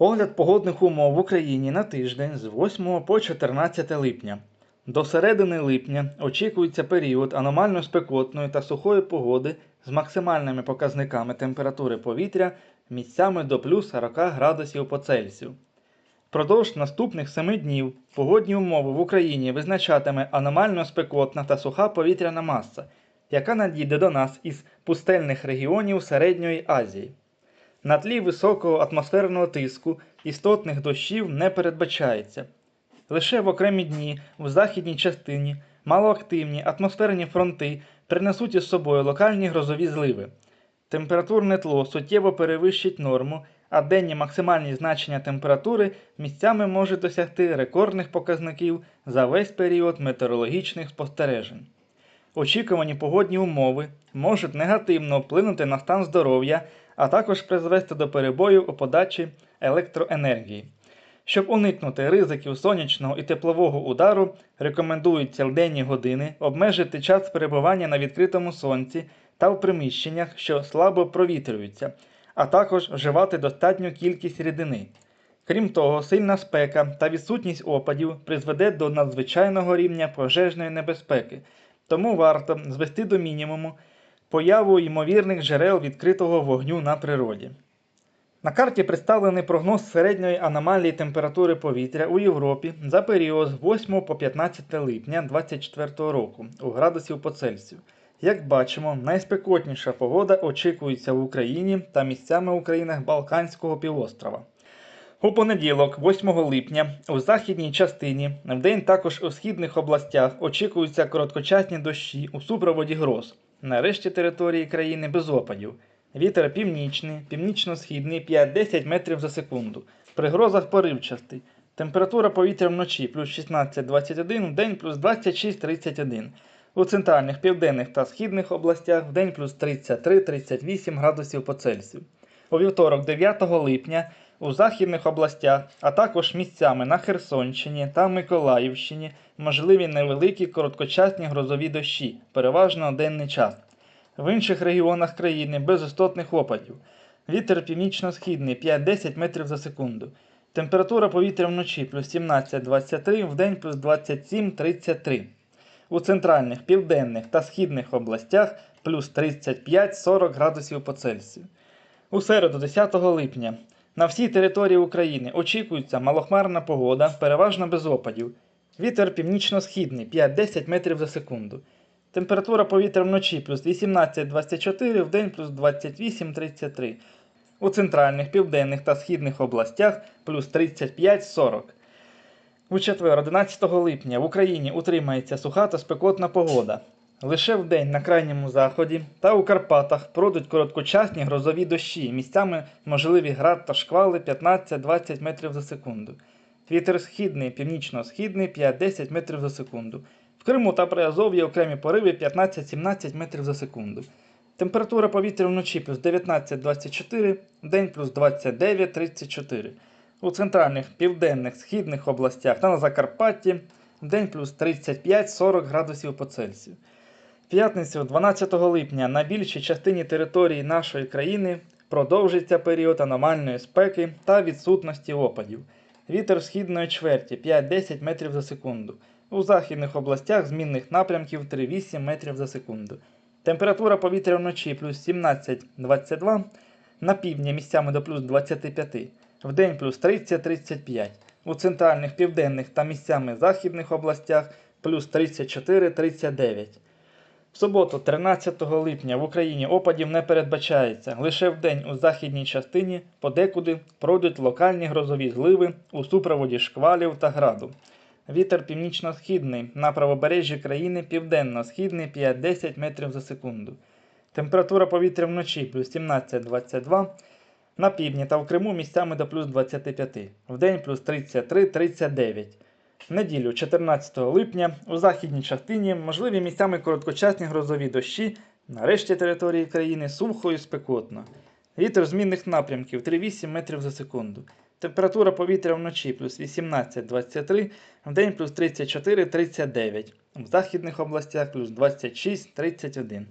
Огляд погодних умов в Україні на тиждень з 8 по 14 липня. До середини липня очікується період аномально спекотної та сухої погоди з максимальними показниками температури повітря місцями до плюс 40 градусів по Цельсію. Впродовж наступних 7 днів погодні умови в Україні визначатиме аномально спекотна та суха повітряна маса, яка надійде до нас із пустельних регіонів Середньої Азії. На тлі високого атмосферного тиску істотних дощів не передбачається. Лише в окремі дні в західній частині малоактивні атмосферні фронти принесуть із собою локальні грозові зливи. Температурне тло суттєво перевищить норму, а денні максимальні значення температури місцями можуть досягти рекордних показників за весь період метеорологічних спостережень. Очікувані погодні умови можуть негативно вплинути на стан здоров'я, а також призвести до перебоїв у подачі електроенергії. Щоб уникнути ризиків сонячного і теплового удару, рекомендується в денні години обмежити час перебування на відкритому сонці та в приміщеннях, що слабо провітрюються, а також вживати достатню кількість рідини. Крім того, сильна спека та відсутність опадів призведе до надзвичайного рівня пожежної небезпеки, тому варто звести до мінімуму появу ймовірних джерел відкритого вогню на природі. На карті представлений прогноз середньої аномалії температури повітря у Європі за період з 8 по 15 липня 2024 року у градусів по Цельсію. Як бачимо, найспекотніша погода очікується в Україні та місцями у країнах Балканського півострова. У понеділок, 8 липня, у західній частині, вдень також у східних областях очікуються короткочасні дощі у супроводі гроз. На решті території країни без опадів. Вітер північний, північно-східний 5-10 метрів за секунду. При грозах поривчастий. Температура повітря вночі плюс 16-21, вдень плюс 26-31. У центральних, південних та східних областях вдень плюс 33-38 градусів по Цельсію. У вівторок, 9 липня, у західних областях, а також місцями на Херсонщині та Миколаївщині можливі невеликі короткочасні грозові дощі, переважно денний час. В інших регіонах країни без істотних опадів. Вітер північно-східний 5-10 метрів за секунду. Температура повітря вночі плюс 17-23, вдень плюс 27-33. У центральних, південних та східних областях плюс 35-40 градусів по Цельсію. У середу, 10 липня, на всій території України очікується малохмарна погода, переважно без опадів. Вітер північно-східний 5-10 метрів за секунду. Температура повітря вночі плюс 18-24, вдень плюс 28-33. У центральних, південних та східних областях плюс 35-40. У четвер, 11 липня, в Україні утримається суха та спекотна погода. Лише вдень на крайньому заході та у Карпатах пройдуть короткочасні грозові дощі, місцями можливі град та шквали 15-20 метрів за секунду. Вітер східний, північно-східний 5-10 метрів за секунду. В Криму та Приазов'ї окремі пориви 15-17 метрів за секунду. Температура повітря вночі плюс 19-24, вдень плюс 29-34. У центральних, південних, східних областях та на Закарпатті вдень плюс 35-40 градусів по Цельсію. В п'ятницю, 12 липня, на більшій частині території нашої країни продовжиться період аномальної спеки та відсутності опадів. Вітер східної чверті 5-10 метрів за секунду. У західних областях змінних напрямків 3-8 метрів за секунду. Температура повітря вночі плюс 17-22, на півдні місцями до плюс 25, вдень плюс 30-35. У центральних, південних та місцями західних областях плюс 34-39. В суботу, 13 липня, в Україні опадів не передбачається. Лише вдень у західній частині подекуди пройдуть локальні грозові зливи у супроводі шквалів та граду. Вітер північно-східний на правобережжі країни південно-східний 5-10 метрів за секунду. Температура повітря вночі плюс 17-22, на півдні та в Криму місцями до плюс 25, вдень плюс 33-39. Неділю, 14 липня, у західній частині можливі місцями короткочасні грозові дощі, на решті території країни сухо і спекотно. Вітер змінних напрямків 3-8 метрів за секунду. Температура повітря вночі плюс 18-23, вдень плюс 34-39, в західних областях плюс 26-31.